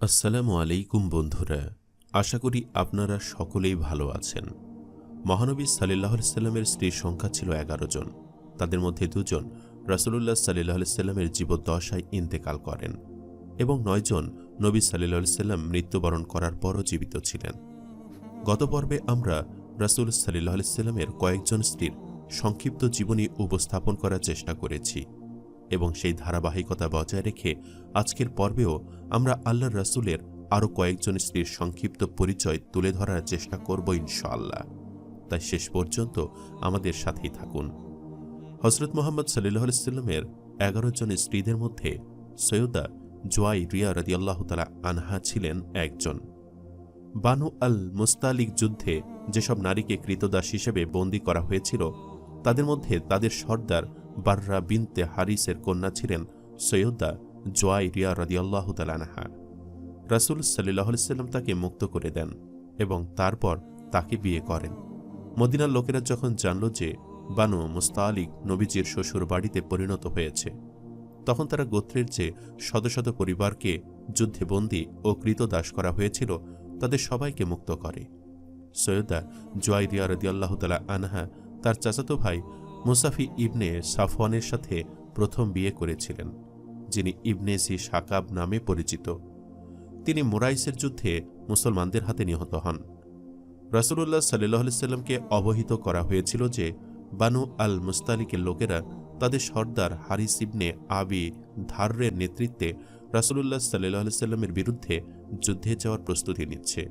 আসসালামু আলাইকুম বন্ধুরা, আশা করি আপনারা সকলেই ভালো আছেন। মহানবী সাল্লাহ সাল্লামের স্ত্রীর সংখ্যা ছিল এগারো জন। তাদের মধ্যে দুজন রাসুলুল্লাহ সাল্লাহ সাল্লামের জীবদ্দশায় ইন্তেকাল করেন এবং নয়জন নবী সাল্লাহ সাল্লাম মৃত্যুবরণ করার পরও জীবিত ছিলেন। গত পর্বে আমরা রাসুল সাল্লাহ সাল্লামের কয়েকজন স্ত্রীর সংক্ষিপ্ত জীবনী উপস্থাপন করার চেষ্টা করেছি। এবং সেই ধারাবাহিকতা বজায় রেখে আজকের পর্বেও আমরা আল্লাহ রাসুলের আরও কয়েকজন স্ত্রীর সংক্ষিপ্ত পরিচয় তুলে ধরার চেষ্টা করব ইনশাআল্লাহ। তাই শেষ পর্যন্ত আমাদের সাথেই থাকুন। হজরত মোহাম্মদ সাল্লাহ সাল্লামের এগারো জন স্ত্রীদের মধ্যে সৈয়দা জোয়াই রিয়া রদিয়াল্লাহ তালা আনহা ছিলেন একজন। বানু আল মুস্তালিক যুদ্ধে যেসব নারীকে কৃতদাস হিসেবে বন্দী করা হয়েছিল, তাদের মধ্যে তাদের সর্দার বার্রা বিনতে হারিসের কন্যা ছিলেন সৈয়দা জোয়াই রিয়া রদিয়াল্লাহ তালানহা রাসুল সাল্লাহ সাল্লাম তাকে মুক্ত করে দেন এবং তারপর তাকে বিয়ে করেন। মদিনার লোকেরা যখন জানল যে বানু মুস্তালিক নবীজির শ্বশুর বাড়িতে পরিণত হয়েছে, তখন তারা গোত্রের যে শত শত পরিবারকে যুদ্ধে বন্দী ও কৃতদাস করা হয়েছিল, তাদের সবাইকে মুক্ত করে। সৈয়দা জোয়াইরিয়া রদিয়াল্লাহ তালা আনহা তার চাচাতো ভাই মুসাফি ইবনে সাফওয়ানের সাথে প্রথম বিয়ে করেছিলেন, যিনি ইবনে সি সাকাব নামে পরিচিত। তিনি মোরাইসের যুদ্ধে মুসলমানদের হাতে নিহত হন। রাসুলুল্লাহ সাল্লাহ সাল্লামকে অবহিত করা হয়েছিল যে বানু আল মুস্তালিকের লোকেরা তাদের সর্দার হারিস ইবনে আবি ধার্রের নেতৃত্বে রাসুলুল্লাহ সাল্লাহ সাল্লামের বিরুদ্ধে যুদ্ধে যাওয়ার প্রস্তুতি নিচ্ছে।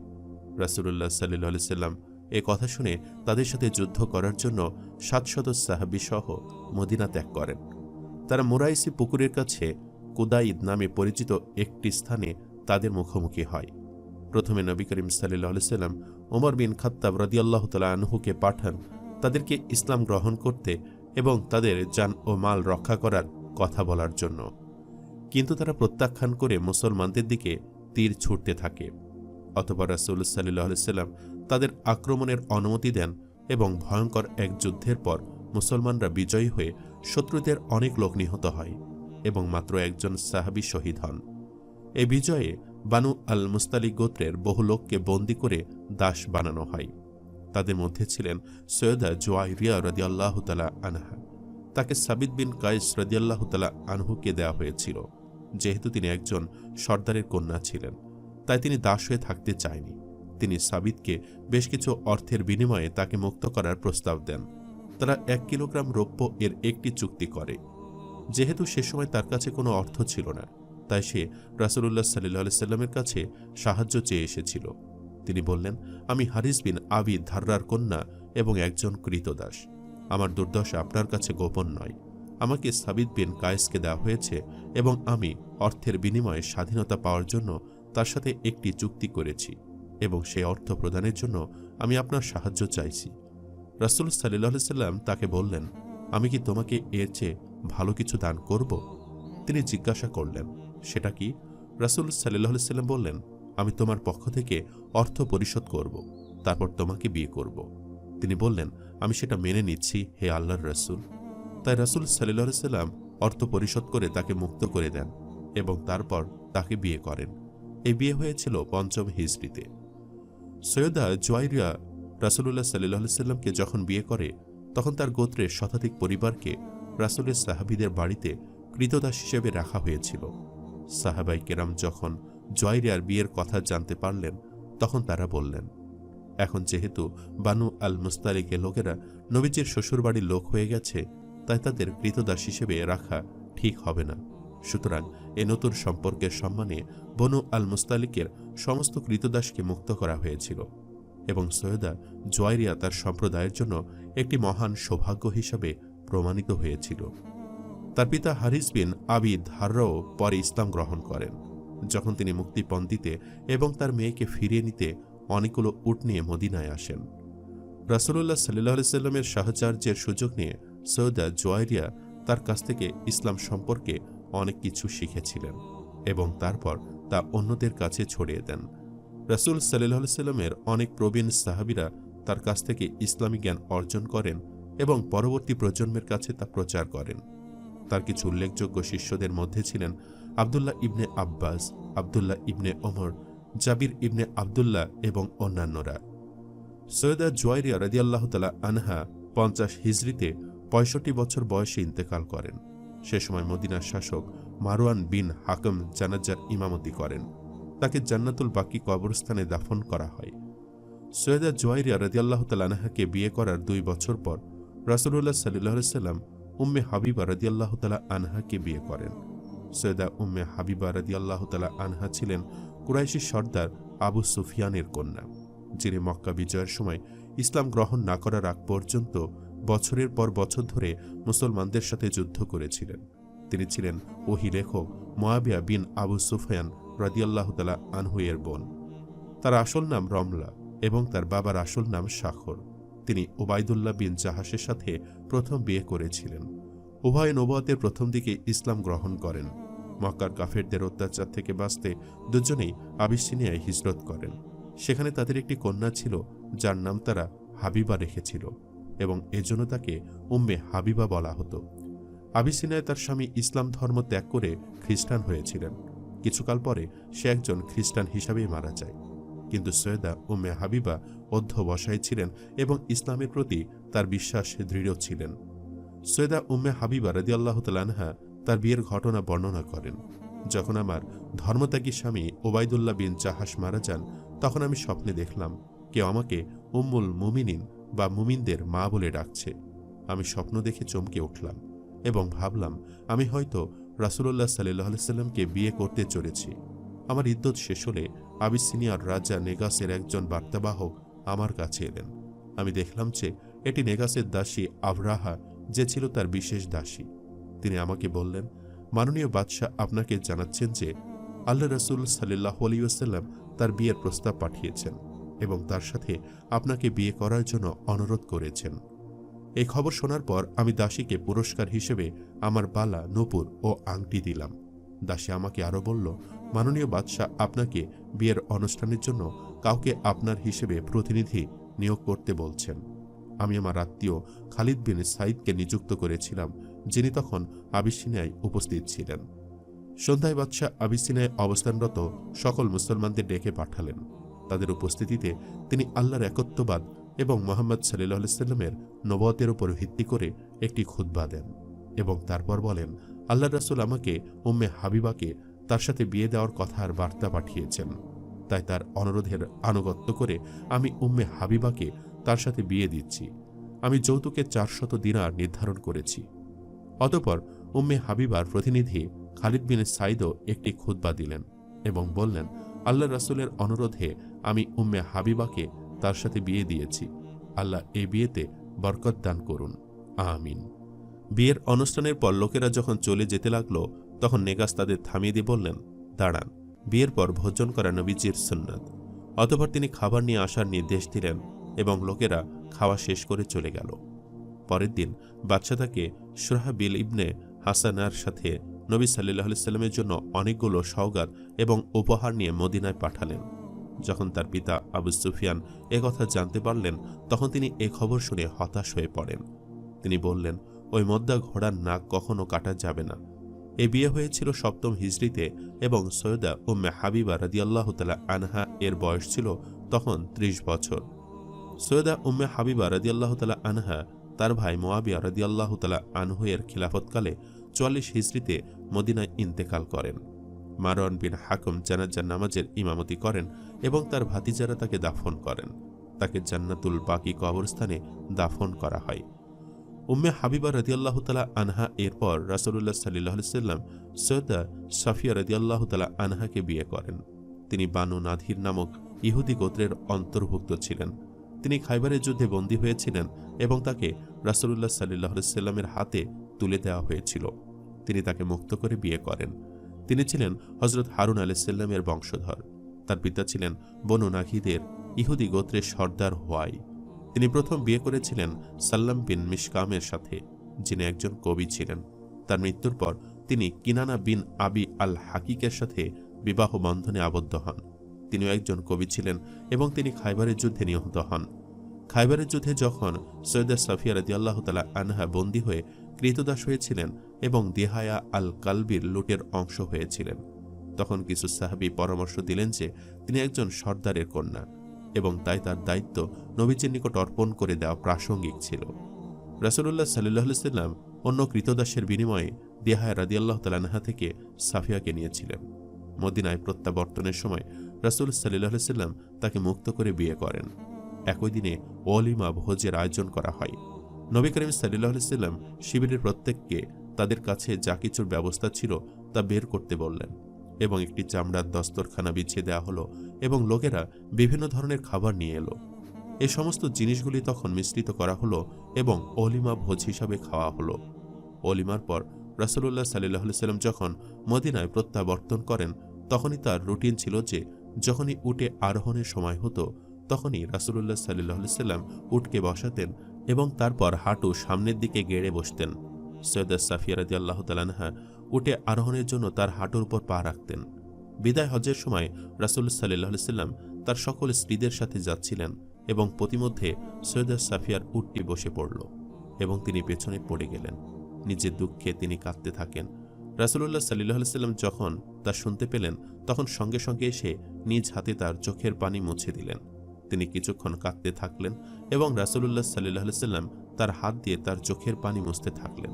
রাসুলুল্লাহ সাল্লাহ সাল্লাম এ কথা শুনে তাদের সাথে যুদ্ধ করার জন্য সাত সাতশত সাহাবি সহ মদিনা ত্যাগ করেন। তারা মোরাইসি পুকুরের কাছে কুদাইদ নামে পরিচিত একটি স্থানে তাদের মুখোমুখি হয়। প্রথমে নবী করিম সাল্লাহ সাল্লাম ওমর বিন খাত্তাব রদিয়াল্লাহ তালা আনহুকে পাঠান তাদেরকে ইসলাম গ্রহণ করতে এবং তাদের যান ও মাল রক্ষা করার কথা বলার জন্য। কিন্তু তারা প্রত্যাখ্যান করে মুসলমানদের দিকে তীর ছুটতে থাকে। অথবা রাসুল সাল্লাহ সাল্লাম তাদের আক্রমণের অনুমতি দেন এবং ভয়ঙ্কর এক যুদ্ধের পর মুসলমানরা বিজয়ী হয়ে শত্রুদের অনেক লোক নিহত হয় এবং মাত্র একজন সাহাবি শহীদ হন। এ বিজয়ে বানু আল মুস্তালিক গোত্রের বহু লোককে বন্দি করে দাস বানানো হয়। তাদের মধ্যে ছিলেন সৈয়দা জোয়াই রিয়া রদিয়াল্লাহ তালা আনহা। তাকে সাবিদ বিন কায়েস রদিয়াল্লাহ তালা আনহুকে দেওয়া হয়েছিল। যেহেতু তিনি একজন সর্দারের কন্যা ছিলেন, তাই তিনি দাস হয়ে থাকতে চায়নি। তিনি সাবিদকে বেশ কিছু অর্থের বিনিময়ে তাকে মুক্ত করার প্রস্তাব দেন। তারা এক কিলোগ্রাম রৌপ্য এর একটি চুক্তি করে। যেহেতু সে সময় তার কাছে কোনো অর্থ ছিল না, তাই সে রাসুলুল্লাহ সাল্লাহ সাল্লামের কাছে সাহায্য চেয়ে এসেছিল। তিনি বললেন, আমি হারিস বিন আবি ধার্রার কন্যা এবং একজন কৃতদাস। আমার দুর্দশা আপনার কাছে গোপন নয়। আমাকে সাবিদ বিন কায়েসকে দেওয়া হয়েছে এবং আমি অর্থের বিনিময়ে স্বাধীনতা পাওয়ার জন্য তার সাথে একটি চুক্তি করেছি। এবং সেই অর্থ প্রদানের জন্য আমি আপনার সাহায্য চাইছি। রাসুল সাল্লাহ সাল্লাম তাকে বললেন, আমি কি তোমাকে এর চেয়ে ভালো কিছু দান করব? তিনি জিজ্ঞাসা করলেন, সেটা কি? রাসুল সাল্লাহ সাল্লাম বললেন, আমি তোমার পক্ষ থেকে অর্থ পরিশোধ করব, তারপর তোমাকে বিয়ে করব। তিনি বললেন, আমি সেটা মেনে নিচ্ছি, হে আল্লাহর রসুল। তাই রাসুল সাল্লাহ সাল্লাম অর্থ পরিশোধ করে তাকে মুক্ত করে দেন এবং তারপর তাকে বিয়ে করেন। এই বিয়ে হয়েছিল পঞ্চম হিজড়িতে। সৈয়দা জোয়াইরিয়া রাসুলুল্লাহ সাল্লাহ সাল্লামকে যখন বিয়ে করে, তখন তার গোত্রের শতাধিক পরিবারকে রাসুলের সাহাবিদের বাড়িতে কৃতদাস হিসেবে রাখা হয়েছিল। সাহাবাই কেরাম যখন জয়রিয়ার বিয়ের কথা জানতে পারলেন, তখন তারা বললেন, এখন যেহেতু বানু আল মুস্তালিকের লোকেরা নবীজির শ্বশুরবাড়ির লোক হয়ে গেছে, তাই তাদের কৃতদাস হিসেবে রাখা ঠিক হবে না। সুতরাং এ নতুন সম্পর্কের সম্মানে বনু আল মুস্তালিকের সমস্ত কৃতদাসকে মুক্ত করা হয়েছিল এবং সৈয়দা জোয়াইরিয়া তার সম্প্রদায়ের জন্য একটি মহান সৌভাগ্য হিসাবে প্রমাণিত হয়েছিল। তার পিতা হারিস বিন আবিদ হার্রাও পরে ইসলাম গ্রহণ করেন। যখন তিনি মুক্তিপণ দিতে এবং তার মেয়েকে ফিরিয়ে নিতে অনেকগুলো উট নিয়ে মদিনায় আসেন। রাসুল্লাহ সাল্লাহ সাল্লামের সাহচার্যের সুযোগ নিয়ে সৈয়দা জোয়াইরিয়া তার কাছ থেকে ইসলাম সম্পর্কে অনেক কিছু শিখেছিলেন এবং তারপর তা অন্যদের কাছে ছড়িয়ে দেন। রাসুল সাল্লাহ সাল্লামের অনেক প্রবীণ সাহাবিরা তার কাছ থেকে ইসলামী জ্ঞান অর্জন করেন এবং পরবর্তী প্রজন্মের কাছে তা প্রচার করেন। তার কিছু উল্লেখযোগ্য শিষ্যদের মধ্যে ছিলেন আবদুল্লাহ ইবনে আব্বাস, আবদুল্লাহ ইবনে ওমর, জাবির ইবনে আবদুল্লাহ এবং অন্যান্যরা। সৈয়দা জুয়াইরিয়া রাদিয়াল্লাহ তালা আনহা পঞ্চাশ হিজড়িতে পঁয়ষট্টি বছর বয়সে ইন্তেকাল করেন। সে সময় মদিনার শাসক মারওয়ান বিন হাকম জানাজার ইমামতি করেন। তাকে জান্নাতুল বাকি কবরস্থানে দাফন করা হয়। সৈয়দা জুয়াইরিয়া রাদিয়াল্লাহ তাল আনহাকে বিয়ে করার দুই বছর পর রাসুল্লাহ সাল্লাহ সাল্লাম উম্মে হাবিবা রাদিয়াল্লাহ তালা আনহাকে বিয়ে করেন। সৈয়দা উম্মে হাবিবা রাদিয়াল্লাহ তালা আনহা ছিলেন কুরাইশি সর্দার আবু সুফিয়ানের কন্যা, যিনি মক্কা বিজয়ের সময় ইসলাম গ্রহণ না করার আগ পর্যন্ত বছরের পর বছর ধরে মুসলমানদের সাথে যুদ্ধ করেছিলেন। তিনি ছিলেন ওহি লেখক মোয়াবিয়া বিন আবু সুফিয়ান রাদিয়াল্লাহ তালা আনহুয়ের বোন। তার আসল নাম রমলা এবং তার বাবার আসল নাম শাখর তিনি ওবায়দুল্লাহ বিন জাহাসের সাথে প্রথম বিয়ে করেছিলেন। উভয় নবাতের প্রথম দিকে ইসলাম গ্রহণ করেন। মক্কার কাফেরদের অত্যাচার থেকে বাঁচতে দুজনেই আবিসিনিয়ায় হিজরত করেন। সেখানে তাদের একটি কন্যা ছিল, যার নাম তারা হাবিবা রেখেছিল। এবং এজন্য তাকে উম্মে হাবিবা বলা হতো। আবিসিনায় তার স্বামী ইসলাম ধর্ম ত্যাগ করে খ্রিস্টান হয়েছিলেন। কিছুকাল পরে সে একজন খ্রিস্টান হিসাবেই মারা যায়। কিন্তু সৈয়দা উম্মে হাবিবা অধ্যবসায়ী ছিলেন এবং ইসলামের প্রতি তার বিশ্বাস দৃঢ় ছিলেন। সৈয়দা উম্মে হাবিবা রদি আল্লাহ তালানহা তার বিয়ের ঘটনা বর্ণনা করেন। যখন আমার ধর্মত্যাগী স্বামী ওবায়দুল্লাহ বিন জাহাস মারা যান, তখন আমি স্বপ্নে দেখলাম, কেউ আমাকে উম্মুল মুমিনিন বা মুমিনদের মা বলে ডাকছে। আমি স্বপ্ন দেখে চমকে উঠলাম এবং ভাবলাম, আমি হয়তো রাসুল্লাহ সাল্লাহ সাল্লামকে বিয়ে করতে চলেছি। আমার ইদ্যত শেষ হলে আবিসিনিয়ার রাজা নেগাসের একজন বার্তাবাহক আমার কাছে এলেন। আমি দেখলাম যে এটি নেগাসের দাসী আবরাহা, যে ছিল তার বিশেষ দাসী। তিনি আমাকে বললেন, মাননীয় বাদশাহ আপনাকে জানাচ্ছেন যে আল্লাহ রসুল সাল্লাহ আলিউসাল্লাম তার বিয়ের প্রস্তাব পাঠিয়েছেন। এবং তার সাথে আপনাকে বিয়ে করার জন্য অনুরোধ করেছেন। এই খবর শোনার পর আমি দাসীকে পুরস্কার হিসেবে আমার বালা, নূপুর ও আংটি দিলাম। দাসী আমাকে আরও বলল, মাননীয় বাদশাহ, আপনাকে বিয়ের অনুষ্ঠানের জন্য কাউকে আপনার হিসেবে প্রতিনিধি নিয়োগ করতে বলছেন। আমি আমার আত্মীয় খালিদ বিন সাইদকে নিযুক্ত করেছিলাম, যিনি তখন আবিসিনায় উপস্থিত ছিলেন। সন্ধ্যায় বাদশাহ আবিসিনায় অবস্থানরত সকল মুসলমানদের ডেকে পাঠালেন। তাদের উপস্থিতিতে তিনি আল্লাহর একত্ববাদ এবং মোহাম্মদ সাল্লাহ সাল্লামের নবতের উপর ভিত্তি করে একটি খুদ্া দেন এবং তারপর বলেন আল্লাহ রাসুল আমাকে, উম্মে হাবিবাকে তার সাথে বিয়ে দেওয়ার কথার বার্তা পাঠিয়েছেন। তাই তার অনুরোধের আনুগত্য করে আমি উম্মে হাবিবাকে তার সাথে বিয়ে দিচ্ছি। আমি যৌতুকে চারশত দিনার নির্ধারণ করেছি। অতপর উম্মে হাবিবার প্রতিনিধি খালিদ বিন সাইদও একটি খুদ্া দিলেন এবং বললেন আল্লাহ রাসুলের অনুরোধে আমি উম্মে হাবিবাকে তার সাথে বিয়ে দিয়েছি। আল্লাহ এই বিয়েতে বরকত দান করুন। আমিন। বিয়ের অনুষ্ঠানের পর লোকেরা যখন চলে যেতে লাগল, তখন নেগাস তাদের থামিয়ে দিয়ে বললেন, দাঁড়ান, বিয়ের পর ভোজন করা নবীজির সুন্নাত। অতপর তিনি খাবার নিয়ে আসার নির্দেশ দিলেন এবং লোকেরা খাওয়া শেষ করে চলে গেল। পরের দিন বাদশা তাকে সুরাহাবিল ইবনে হাসানার সাথে নবী সাল্লাহ সাল্লামের জন্য অনেকগুলো সওগাত এবং উপহার নিয়ে মদিনায় পাঠালেন। যখন তার পিতা আবু সুফিয়ান কথা জানতে পারলেন, তখন তিনি এ খবর শুনে হতাশ হয়ে পড়েন। তিনি বললেন, ওই মদ্দা ঘোড়ার নাক কখনো কাটা যাবে না। এ বিয়ে হয়েছিল সপ্তম হিজড়িতে এবং সৈয়দা উম্মে হাবিবা রাদিয়াল্লাহ তালা আনহা এর বয়স ছিল তখন ত্রিশ বছর। সৈয়দা উম্মে হাবিবা রাদিয়াল্লাহ তালা আনহা তার ভাই মোয়াবিয়া রাদিয়াল্লাহ তালা আনহু এর খিলাফতকালে চুয়াল্লিশ হিজড়িতে মদিনায় ইন্তেকাল করেন। মারওয়ান বিন হাকম জানাজার নামাজের ইমামতি করেন এবং তার ভাতিজারা তাকে দাফন করেন। তাকে জান্নাতুল বাকি কবরস্থানে দাফন করা হয়। উম্মে হাবিবা রদিয়াল্লাহ তালা আনহা এরপর রাসুল্লাহ সাল্লাহ সাল্লাম সৈয়দা সাফিয়া রদিয়াল্লাহ তালা আনহাকে বিয়ে করেন। তিনি বানু নাধির নামক ইহুদি গোত্রের অন্তর্ভুক্ত ছিলেন। তিনি খাইবারের যুদ্ধে বন্দী হয়েছিলেন এবং তাকে রাসুল্লাহ সাল্লাহ সাল্লামের হাতে তুলে দেওয়া হয়েছিল। তিনি তাকে মুক্ত করে বিয়ে করেন। তিনি ছিলেন হজরত হারুন আলাইসাল্লামের বংশধর। তার পিতা ছিলেন বনু নাহিদের ইহুদি গোত্রের সর্দার হোয়াই। তিনি প্রথম বিয়ে করেছিলেন সাল্লাম বিন মিশকামের সাথে, যিনি একজন কবি ছিলেন। তার মৃত্যুর পর তিনি কিনানা বিন আবি আল হাকিকের সাথে বিবাহ বন্ধনে আবদ্ধ হন। তিনিও একজন কবি ছিলেন এবং তিনি খাইবারের যুদ্ধে নিহত হন। খাইবারের যুদ্ধে যখন সৈয়দা সাফিয়া রদি আল্লাহ তালা আনহা বন্দী হয়ে কৃতদাস হয়েছিলেন এবং দেহায়া আল কালবির লুটের অংশ হয়েছিলেন। তখন কিছু সাহাবি পরামর্শ দিলেন যে, তিনি একজন সর্দারের কন্যা এবং তাই তার দায়িত্ব নবীজির নিকট অর্পণ করে দেওয়া প্রাসঙ্গিক ছিল। রাসুলুল্লাহ সাল্লাহ সাল্লাম অন্য কৃতদাসের বিনিময়ে দিহায়া রাদিয়াল্লাহ তালানহা থেকে সাফিয়াকে নিয়েছিলেন। মদিনায় প্রত্যাবর্তনের সময় রাসুল সাল্লাহ সাল্লাম তাকে মুক্ত করে বিয়ে করেন। একই দিনে অলিমা ভোজের আয়োজন করা হয়। নবী করিম সাল্লাহ সাল্লাম শিবিরের প্রত্যেককে তাদের কাছে যা কিছুর ব্যবস্থা ছিল তা বের করতে বললেন এবং একটি চামড়ার দস্তরখানা বিছিয়ে দেওয়া হলো এবং লোকেরা বিভিন্ন ধরনের খাবার নিয়ে এলো। এ সমস্ত জিনিসগুলি তখন মিশ্রিত করা হলো এবং অলিমা ভোজ হিসাবে খাওয়া হলো। অলিমার পর রাসুল্লাহ সাল্লাহ সাল্লাম যখন মদিনায় প্রত্যাবর্তন করেন, তখনই তার রুটিন ছিল যে, যখনই উটে আরোহণের সময় হতো, তখনই রাসুল্লাহ সাল্লাহ সাল্লাম উটকে বসাতেন এবং তারপর হাঁটু সামনের দিকে গেড়ে বসতেন। সৈয়দ সাফিয়ারাদি আল্লাহ তালানহা উটে আরোহণের জন্য তার হাঁটুর উপর পা রাখতেন। বিদায় হজের সময় রাসুল সাল্লাহ সাল্লাম তার সকল স্ত্রীদের সাথে যাচ্ছিলেন এবং প্রতিমধ্যে সৈয়দা সাফিয়ার উটটি বসে পড়ল এবং তিনি পেছনে পড়ে গেলেন। নিজের দুঃখে তিনি কাঁদতে থাকেন। রাসুল্লাহ সাল্লাহ সাল্লাম যখন তা শুনতে পেলেন, তখন সঙ্গে সঙ্গে এসে নিজ হাতে তার চোখের পানি মুছে দিলেন। তিনি কিছুক্ষণ কাঁদতে থাকলেন এবং রাসুলুল্লাহ সাল্লাহ সাল্লাম তার হাত দিয়ে তার চোখের পানি মুছতে থাকলেন।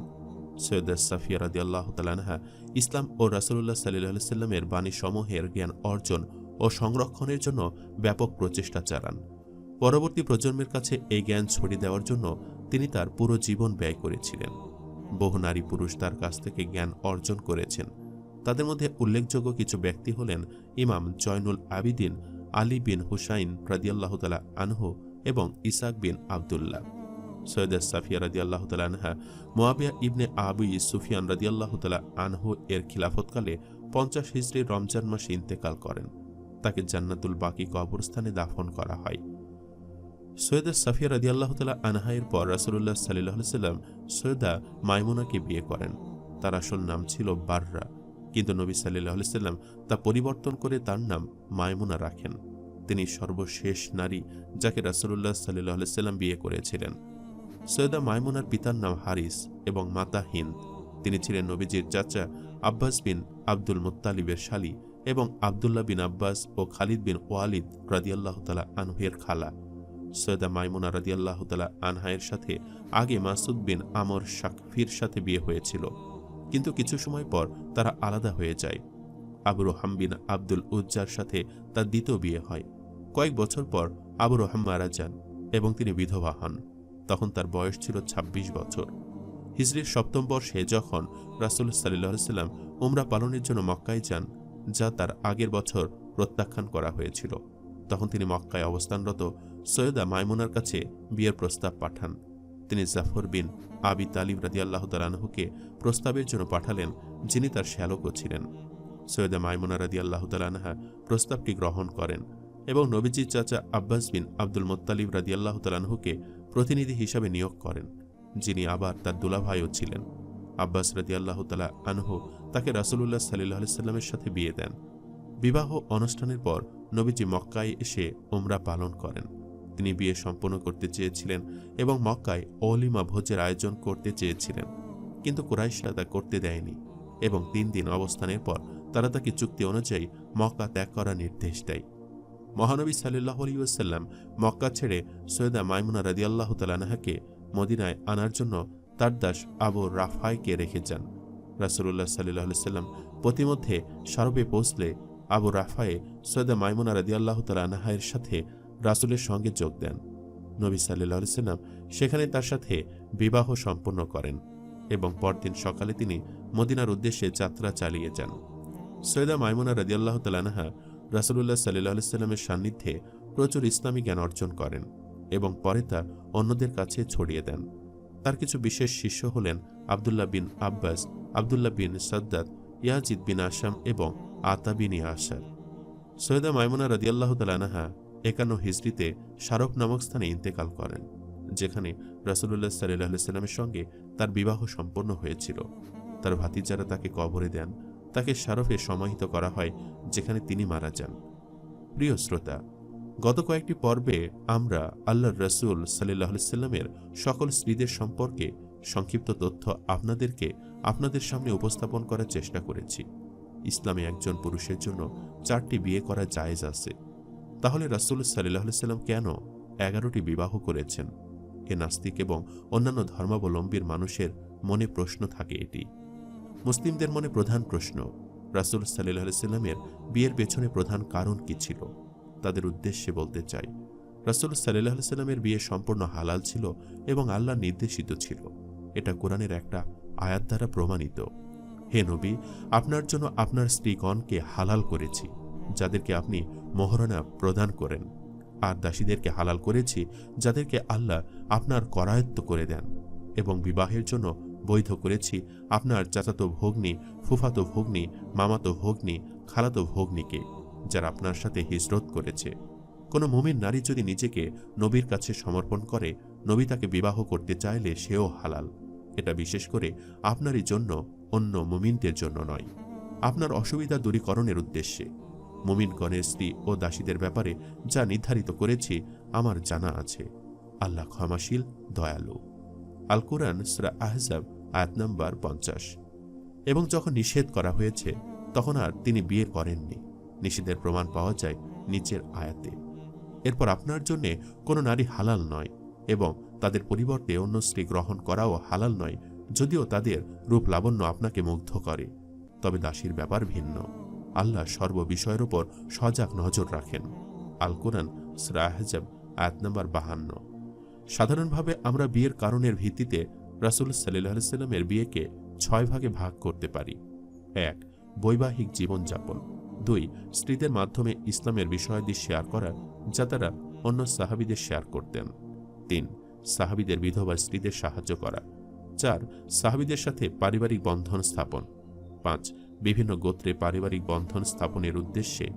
সৈয়দ সাফিয়া রাদি আল্লাহ তালানহা ইসলাম ও রাসুলুল্লাহ সাল্লাহ সাল্লামের বাণী সমূহের জ্ঞান অর্জন ও সংরক্ষণের জন্য ব্যাপক প্রচেষ্টা চালান। পরবর্তী প্রজন্মের কাছে এই জ্ঞান ছড়িয়ে দেওয়ার জন্য তিনি তার পুরো জীবন ব্যয় করেছিলেন। বহু নারী পুরুষ তার কাছ থেকে জ্ঞান অর্জন করেছেন। তাদের মধ্যে উল্লেখযোগ্য কিছু ব্যক্তি হলেন ইমাম জয়নুল আবিদিন, আলী বিন হুসাইন রাদিয়াল্লাহ তালা আনহু এবং ইসাক বিন আবদুল্লাহ। সৈয়দ সাফিয়া রাদিয়াল্লাহ তালা আনহা, মোয়াবিয়া ইবনে আবু সুফিয়ান রাদিয়াল্লাহ তালা আনহু এর খিলাফতকালে পঞ্চাশ হিজড়ি রমজান মাসে ইন্তেকাল করেন। তাকে জান্নাতুল বাকি কবরস্থানে দাফন করা হয়। সৈয়দ সাফিয়া রাদিয়াল্লাহ তালা আনহাইয়ের পর রাসুল্লাহ সাল্লাহ সাল্লাম সৈয়দা মাইমুনাকে বিয়ে করেন। তার আসল নাম ছিল বাররা, কিন্তু নবী সাল্লাহ সাল্লাম তা পরিবর্তন করে তার নাম মায়মুনা রাখেন। তিনি সর্বশেষ নারী যাকে রাসুল্লাহ সাল্লাহ সাল্লাম বিয়ে করেছিলেন। সৈয়দা মায়মুনার পিতার নাম হারিস এবং মাতা হিন্দ। তিনি ছিলেন নবীজির চাচা আব্বাস বিন আব্দুল মুত্তালিবের শালী এবং আবদুল্লাহ বিন আব্বাস ও খালিদ বিন ওয়ালিদ রাদিয়াল্লাহ তালা আনহের খালা। সৈয়দা মাইমুনা রাদিয়াল্লাহ তালা আনহায়ের সাথে আগে মাসুদ বিন আমর শাকফির সাথে বিয়ে হয়েছিল। কিন্তু কিছু সময় পর তারা আলাদা হয়ে যায়। আবু রহাম বিন আব্দুল উজ্জার সাথে তার দ্বিতীয় বিয়ে হয়। কয়েক বছর পর আবু রহাম মারা যান এবং তিনি বিধবা হন। তখন তার বয়স ছিল ২৬ বছর। হিজরির সপ্তম বর্ষে যখন রাসুল সাল্লাম উমরা পালনের জন্য মক্কায় যান, যা তার আগের বছর প্রত্যাখ্যান করা হয়েছিল, তখন তিনি মক্কায় অবস্থানরত সৈয়দা মাইমুনার কাছে বিয়ের প্রস্তাব পাঠান। তিনি জাফর বিন আবি তালিব রাজি আল্লাহ তালানহুকে প্রস্তাবের জন্য পাঠালেন, যিনি তার শ্যালকও ছিলেন। সৈয়দা মাইমুনা রাদি আল্লাহ তালানহা প্রস্তাবটি গ্রহণ করেন এবং নবীজির চাচা আব্বাস বিন আব্দুল মোত্তালিব রাদি আল্লাহ তালানহুকে প্রতিনিধি হিসাবে নিয়োগ করেন, যিনি আবার তার দুলাভাইও ছিলেন। আব্বাস রাদি আল্লাহ তালা আনহু তাকে রাসুলুল্লাহ সাল্লাহ সাল্লামের সাথে বিয়ে দেন। বিবাহ অনুষ্ঠানের পর নবীজি মক্কায় এসে ওমরা পালন করেন। তিনি বিয়ে সম্পন্ন করতে চেয়েছিলেন এবং মক্কায় অলিমা ভোজের আয়োজন করতে চেয়েছিলেন। কিন্তু কুরাইশরা তা করতে দেয়নি এবং তিন দিন অবস্থানের পর তারা তাকে চুক্তি অনুযায়ী মক্কা ত্যাগ করার নির্দেশ দেয়। মহানবী সাল্লাহ আলিউসাল্লাম মক্কা ছেড়ে সৈয়দা মাইমুনা রাদিয়াল্লাহ তালানাহাকে মদিনায় আনার জন্য তার দাস আবু রাফাইকে রেখে যান। রাসুল্লাহ সাল্লাহ সাল্লাম প্রতিমধ্যে সারবে পৌঁছলে আবু রাফায়ে সৈয়দা মাইমুনা রাদিয়াল্লাহ তালানাহায়ের সাথে রাসুলের সঙ্গে যোগ দেন। নবী সাল্লাহ সাল্লাম সেখানে তার সাথে বিবাহ সম্পন্ন করেন এবং পরদিন সকালে তিনি মদিনার উদ্দেশ্যে যাত্রা চালিয়ে যান। সৈয়দা মাইমুনা রাদিয়াল্লাহ তালানাহা রাসুলুল্লাহ সাল্লাহ সাল্লামের সান্নিধ্যে প্রচুর ইসলামী জ্ঞান অর্জন করেন এবং পরে তা অন্যদের কাছে ছড়িয়ে দেন। তার কিছু বিশেষ শিষ্য হলেন আবদুল্লাহ বিন আব্বাস, আবদুল্লাহ বিন সাদ্দাত, ইয়াজিদ বিন আসাম এবং আতা বিন ইয়াসার। সৈয়দা মাইমুনা রাদিয়াল্লাহ তালানাহা একান্ন হিজড়িতে শারফ নামক স্থানে ইন্তেকাল করেন, যেখানে রাসুল্লাহ সাল্লাহ সাল্লামের সঙ্গে তার বিবাহ সম্পন্ন হয়েছিল। তার ভাতিজারা তাকে কবরে দেন তাকে শারফে সমাহিত করা হয়, যেখানে তিনি মারা যান। প্রিয় শ্রোতা, গত কয়েকটি পর্বে আমরা আল্লাহর রসুল সাল্লাহ সাল্লামের সকল স্ত্রীদের সম্পর্কে সংক্ষিপ্ত তথ্য আপনাদেরকে আপনাদের সামনে উপস্থাপন করার চেষ্টা করেছি। ইসলামে একজন পুরুষের জন্য চারটি বিয়ে করা জায়েজ আছে। তাহলে রাসুল সাল্লাহ সাল্লাম কেন এগারোটি বিবাহ করেছেন? এ নাস্তিক এবং অন্যান্য ধর্মাবলম্বীর মানুষের মনে প্রশ্ন থাকে এটি। মুসলিমদের মনে প্রধান প্রশ্ন, রাসুল সাল্লাহ সাল্লামের বিয়ের পেছনে প্রধান কারণ কি ছিল? তাদের উদ্দেশ্যে বলতে চাই, রাসুল সাল্লাহ সাল্লামের বিয়ে সম্পূর্ণ হালাল ছিল এবং আল্লাহ নির্দেশিত ছিল। এটা কোরআনের একটা আয়াত দ্বারা প্রমাণিত। হে নবী, আপনার জন্য আপনার স্ত্রীগণকে হালাল করেছি, যাদেরকে আপনি মোহরণা প্রদান করেন। আর দাসীদেরকে হালাল করেছি, যাদেরকে আল্লাহ আপনার করায়ত্ত করে দেন এবং বিবাহের জন্য বৈধ করেছি। আপনার চাচাতো ভগ্নী, ফুফাতো ভগ্নী, মামাতো ভগ্নী, খালাতো ভগ্নীকে, যারা আপনার সাথে হিজরত করেছে। কোনো মুমিন নারী যদি নিজেকে নবীর কাছে সমর্পণ করে, নবী তাকে বিবাহ করতে চাইলে সেও হালাল। এটা বিশেষ করে আপনারই জন্য, অন্য মুমিনদের জন্য নয়। আপনার অসুবিধা দূরীকরণের উদ্দেশ্যে। মুমিনগণের স্ত্রী ও দাসীদের ব্যাপারে যা নির্ধারিত করেছি, আমার জানা আছে। আল্লাহ ক্ষমাশীল, দয়ালু। আল কোরআন সরা আহজাব, আয়াত নম্বর পঞ্চাশ। এবং যখন নিষেধ করা হয়েছে, তখন আর তিনি বিয়ে করেননি। নিষেধের প্রমাণ পাওয়া যায় নিচের আয়াতে। এরপর আপনার জন্যে কোনো নারী হালাল নয় এবং তাদের পরিবর্তে অন্য স্ত্রী গ্রহণ করাও হালাল নয়, যদিও তাদের রূপ লাবণ্য আপনাকে মুগ্ধ করে। তবে দাসীর ব্যাপার ভিন্ন। আল্লাহ সর্ববিষয়ের উপর সজাগ নজর রাখেন। আল কোরআন সরাহজাব আয়াত নম্বর বাহান্ন। সাধারণভাবে আমরা বিয়ের কারণের ভিত্তিতে রাসুল সাল্লাহ সাল্লামের বিয়েকে ছয় ভাগে ভাগ করতে পারি। এক, বৈবাহিক জীবনযাপন। দুই, স্ত্রীদের মাধ্যমে ইসলামের বিষয়াদি শেয়ার করা যা তারা অন্য সাহাবিদের শেয়ার করতেন। তিন, সাহাবিদের বিধবা স্ত্রীদের সাহায্য করা। চার, সাহাবিদের সাথে পারিবারিক বন্ধন স্থাপন। পাঁচ, বিভিন্ন গোত্রে পারিবারিক বন্ধন স্থাপনের উদ্দেশ্যে।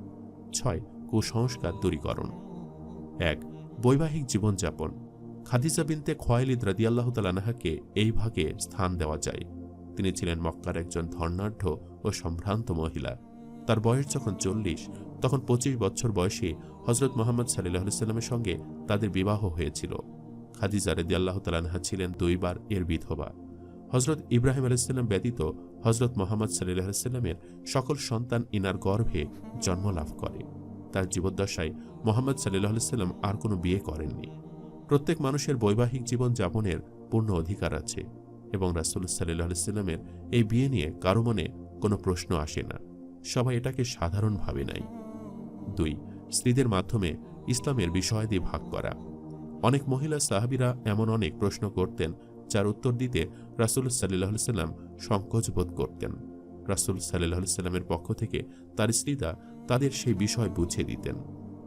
ছয়, কুসংস্কার দূরীকরণ। এক, বৈবাহিক জীবনযাপন। খাদিজা বিনতে খোয়াইলিদ রাদিয়াল্লাহ তালানাহাকে এই ভাগে স্থান দেওয়া যায়। তিনি ছিলেন মক্কার একজন ধর্নাঢ্য ও সম্ভ্রান্ত মহিলা। তার বয়স যখন চল্লিশ, তখন পঁচিশ বছর বয়সে হজরত মোহাম্মদ সাল্লাহ সাল্লামের সঙ্গে তাদের বিবাহ হয়েছিল। খাদিজা রেদি আল্লাহ তালানহা ছিলেন দুইবার এর বিধবা। হজরত ইব্রাহিম আলাইসাল্লাম ব্যতীত হজরত মোহাম্মদ সাল্লাহ সাল্লামের সকল সন্তান ইনার গর্ভে জন্ম লাভ করে। তার জীবদ্দশায় মোহাম্মদ সাল্লাহ সাল্লাম আর কোনো বিয়ে করেননি। প্রত্যেক মানুষের বৈবাহিক জীবন যাপনের পূর্ণ অধিকার আছে এবং রাসুল সাল্লাহ এই বিয়ে নিয়ে কারও মনে কোনো প্রশ্ন আসে না। সবাই এটাকে সাধারণ ভাবে নাই দুই, স্ত্রীদের মাধ্যমে ইসলামের বিষয়াদি ভাগ করা। অনেক মহিলা সাহাবিরা এমন অনেক প্রশ্ন করতেন যার উত্তর দিতে রাসুল সাল্লাহ সাল্লাম সংকোচ বোধ করতেন। রাসুল সাল্লাহ সাল্লামের পক্ষ থেকে তার স্ত্রীরা তাদের সেই বিষয় বুঝিয়ে দিতেন।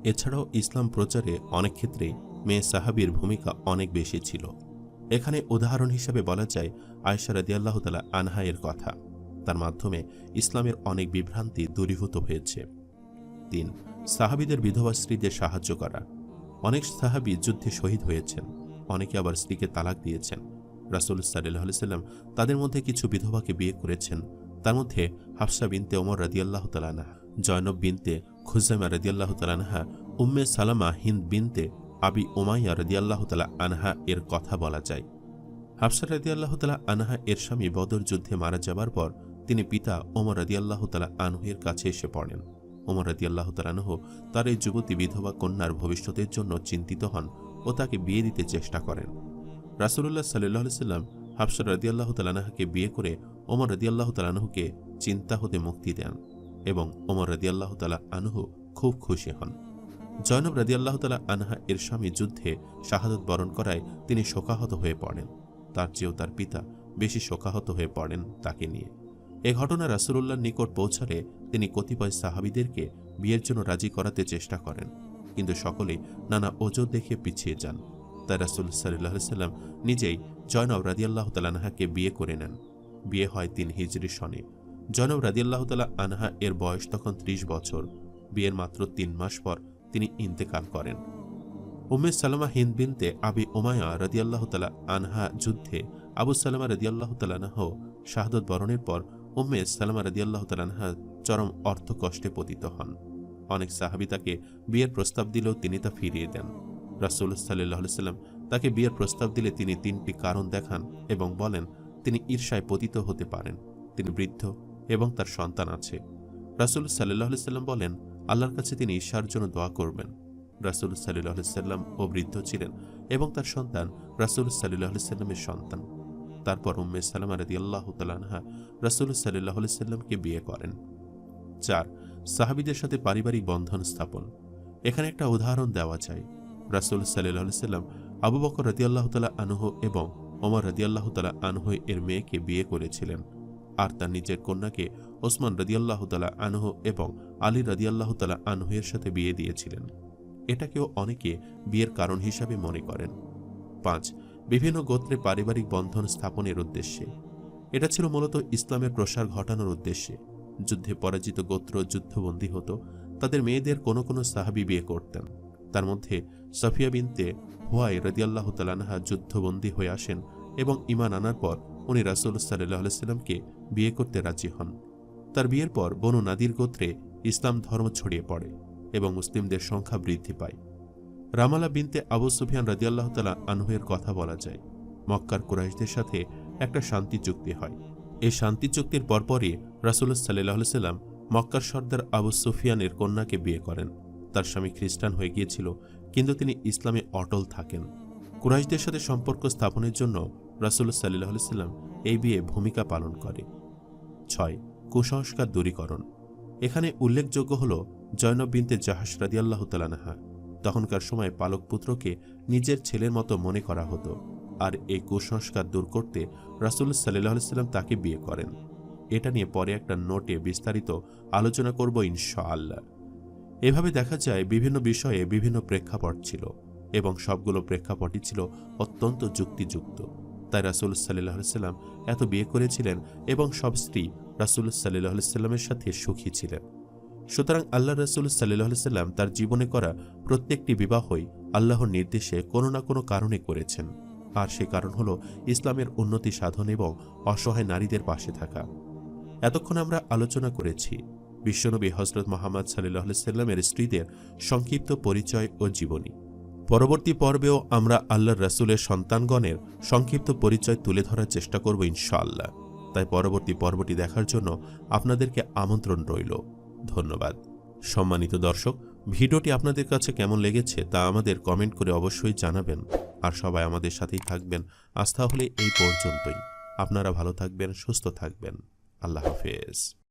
এছাড়াও ইসলাম প্রচারে অনেক ক্ষেত্রেই মেয়ে সাহাবির ভূমিকা অনেক বেশি ছিল। এখানে উদাহরণ হিসেবে বলা যায় আয়সা রাদিয়াল্লাহ তালা আনহায়ের কথা। তার মাধ্যমে ইসলামের অনেক বিভ্রান্তি দূরীভূত হয়েছে। তিন, সাহাবিদের বিধবা স্ত্রীদের সাহায্য করা। অনেক সাহাবি যুদ্ধে শহীদ হয়েছেন, অনেকে আবার স্ত্রীকে তালাক দিয়েছেন। রাসুল সাল্লাম তাদের মধ্যে কিছু বিধবাকে বিয়ে করেছেন। তার মধ্যে হাফসা বিনতে ওমর রাদিয়াল্লাহ তালানাহা জয়নব বিনতে খুজামা রাদিয়াল্লাহ তালানাহা উম্মে সালামা হিন্দ বিনতে আবি ওমাইয়া রদিয়াল্লাহ তালা আনহা এর কথা বলা যায়। হাফসা রদিয়াল্লাহ তালা আনহা এর স্বামী বদর যুদ্ধে মারা যাবার পর তিনি পিতা ওমর রদিয়াল্লাহ তালা আনহের কাছে এসে পড়েন। ওমর রদিয়াল্লাহ তালানহ তার এই যুবতী বিধবা কন্যার ভবিষ্যতের জন্য চিন্তিত হন ও তাকে বিয়ে দিতে চেষ্টা করেন। রাসুল্লাহ সাল্লাহ সাল্লাম হাফসা রদিয়াল্লাহ তালানাহাকে বিয়ে করে ওমর রদিয়াল্লাহ তালানহুকে চিন্তা হতে মুক্তি দেন এবং ওমর রদিয়াল্লাহ তালা আনহু খুব খুশি হন। জয়নব রাদিয়াল্লাহ তালা আনহা এর স্বামী যুদ্ধে শাহাদত বরণ করায় তিনি শোকাহত হয়ে পড়েন। তার চেয়েও তার পিতা বেশি শোকাহত হয়ে পড়েন তাকে নিয়ে। এ ঘটনা রাসুলুল্লাহর নিকট পৌঁছালে তিনি কতিপয় সাহাবিদেরকে বিয়ের জন্য রাজি করাতে চেষ্টা করেন, কিন্তু সকলেই নানা ওজোর দেখে পিছিয়ে যান। তাই রাসুল সাল্লাহ সাল্লাম নিজেই জয়নব রাদিয়াল্লাহ তালানহাকে বিয়ে করে নেন। বিয়ে হয় তিন হিজরি সনে। জয়নব রাদিয়াল্লাহ তালা আনহা এর বয়স তখন ত্রিশ বছর। বিয়ের মাত্র তিন মাস পর তিনি ইন্তেকাল করেন। উম্মে সালামা হিন্দ বিনতে আবি ওমায়া রদিয়াল্লাহ তালা আনহা যুদ্ধে আবু সালামা রদিয়াল্লাহ তালানাহ শাহাদত বরণের পর উম্মে সালামা রদিয়াল্লাহ তালানহা চরম অর্থ কষ্টে পতিত হন। অনেক সাহাবি তাকে বিয়ের প্রস্তাব দিলেও তিনি তা ফিরিয়ে দেন। রাসুল সাল্লাহ সাল্লাম তাকে বিয়ের প্রস্তাব দিলে তিনি তিনটি কারণ দেখান এবং বলেন, তিনি ঈর্ষায় পতিত হতে পারেন, তিনি বৃদ্ধ এবং তার সন্তান আছে। রাসুল সাল্লাহ সাল্লাম বলেন আল্লাহর কাছে তিনি ঈর্ষার জন্য দোয়া করবেন। রাসুল সাল্লাহ সাল্লাম ও বৃদ্ধ ছিলেন এবং তার সন্তান রাসুল সাল্লাহ সাল্লামের সন্তান। তারপর উম্মে সালামা রদি আল্লাহ তালানহা রাসুল সাল্লাহ সাল্লামকে বিয়ে করেন। চার, সাহাবিদের সাথে পারিবারিক বন্ধন স্থাপন। এখানে একটা উদাহরণ দেওয়া যায়। রাসুল সাল্লাহ সাল্লাম আবু বকর রদিয়াল্লাহ তালা আনহ এবং ওমর রদিয়াল্লাহ তালা আনহ এর মেয়েকে বিয়ে করেছিলেন। আর তার নিজের কন্যাকে ওসমান রদিয়াল্লাহ তালা আনহ এবং আলী রদিয়াল্লাহ তালা আনহের সাথে বিয়ে দিয়েছিলেন। এটাকেও অনেকে বিয়ের কারণ হিসাবে মনে করেন। পাঁচ, বিভিন্ন গোত্রে পারিবারিক বন্ধন স্থাপনের উদ্দেশ্যে। এটা ছিল মূলত ইসলামের প্রসার ঘটানোর উদ্দেশ্যে। যুদ্ধে পরাজিত গোত্র যুদ্ধবন্দী হতো, তাদের মেয়েদের কোনো কোনো সাহাবি বিয়ে করতেন। তার মধ্যে সফিয়া বিনতে হুয়াই রদিয়াল্লাহ তালানহা যুদ্ধবন্দী হয়ে আসেন এবং ইমান আনার পর উনি রাসুল সাল্লাহ সাল্লামকে বিয়ে করতে রাজি হন। তার বিয়ের পর বনু নাদির গোত্রে ইসলাম ধর্ম ছড়িয়ে পড়ে এবং মুসলিমদের সংখ্যা বৃদ্ধি পায়। রামালা বিনতে আবু সুফিয়ান রাজিয়াল্লাহ তালা আনহুয়ের কথা বলা যায়, মক্কার কুরাইশদের সাথে একটা শান্তি চুক্তি হয়। এই শান্তি চুক্তির পরপরই রাসুল্লাহ সাল্লাহ সাল্লাম মক্কার সর্দার আবু সুফিয়ানের কন্যাকে বিয়ে করেন। তার স্বামী খ্রিস্টান হয়ে গিয়েছিল, কিন্তু তিনি ইসলামে অটল থাকেন। কুরাইশদের সাথে সম্পর্ক স্থাপনের জন্য রাসুল্লাহ সাল্লাহ সাল্লাম এই বিয়ে ভূমিকা পালন করে। ছয়, কুসংস্কার দূরীকরণ। এখানে উল্লেখযোগ্য হল জয়নব বিনতে জাহাস রাদিয়াল্লাহ তালানাহা তখনকার সময় পালক পুত্রকে নিজের ছেলের মতো মনে করা হতো আর এই কুসংস্কার দূর করতে রাসুল সাল্লাহ সাল্লাম তাকে বিয়ে করেন। এটা নিয়ে পরে একটা নোটে বিস্তারিত আলোচনা করব ইনশাআল্লাহ। এভাবে দেখা যায় বিভিন্ন বিষয়ে বিভিন্ন প্রেক্ষাপট ছিল এবং সবগুলো প্রেক্ষাপটই ছিল অত্যন্ত যুক্তিযুক্ত। তাই রাসুল সাল্লাহ সাল্লাম এত বিয়ে করেছিলেন এবং সব স্ত্রী রাসুল সাল্লাহ সাল্লামের সাথে সুখী ছিলেন। সুতরাং আল্লাহ রসুল সাল্লাহ সাল্লাম তার জীবনে করা প্রত্যেকটি বিবাহই আল্লাহর নির্দেশে কোনো না কোনো কারণে করেছেন। আর সে কারণ হল ইসলামের উন্নতি সাধন এবং অসহায় নারীদের পাশে থাকা। এতক্ষণ আমরা আলোচনা করেছি বিশ্বনবী হজরত মোহাম্মদ সাল্লাহ সাল্লামের স্ত্রীদের সংক্ষিপ্ত পরিচয় ও জীবনী। পরবর্তী পর্বেও আমরা আল্লাহর রসুলের সন্তানগণের সংক্ষিপ্ত পরিচয় তুলে ধরার চেষ্টা করব ইনশাআল্লাহ। তাই পরবর্তী পর্বটি দেখার জন্য আপনাদেরকে আমন্ত্রণ রইল। ধন্যবাদ। সম্মানিত দর্শক, ভিডিওটি আপনাদের কাছে কেমন লেগেছে তা আমাদের কমেন্ট করে অবশ্যই জানাবেন। আর সবাই আমাদের সাথেই থাকবেন। আস্থা হলে এই পর্যন্তই। আপনারা ভালো থাকবেন, সুস্থ থাকবেন। আল্লাহ হাফেজ।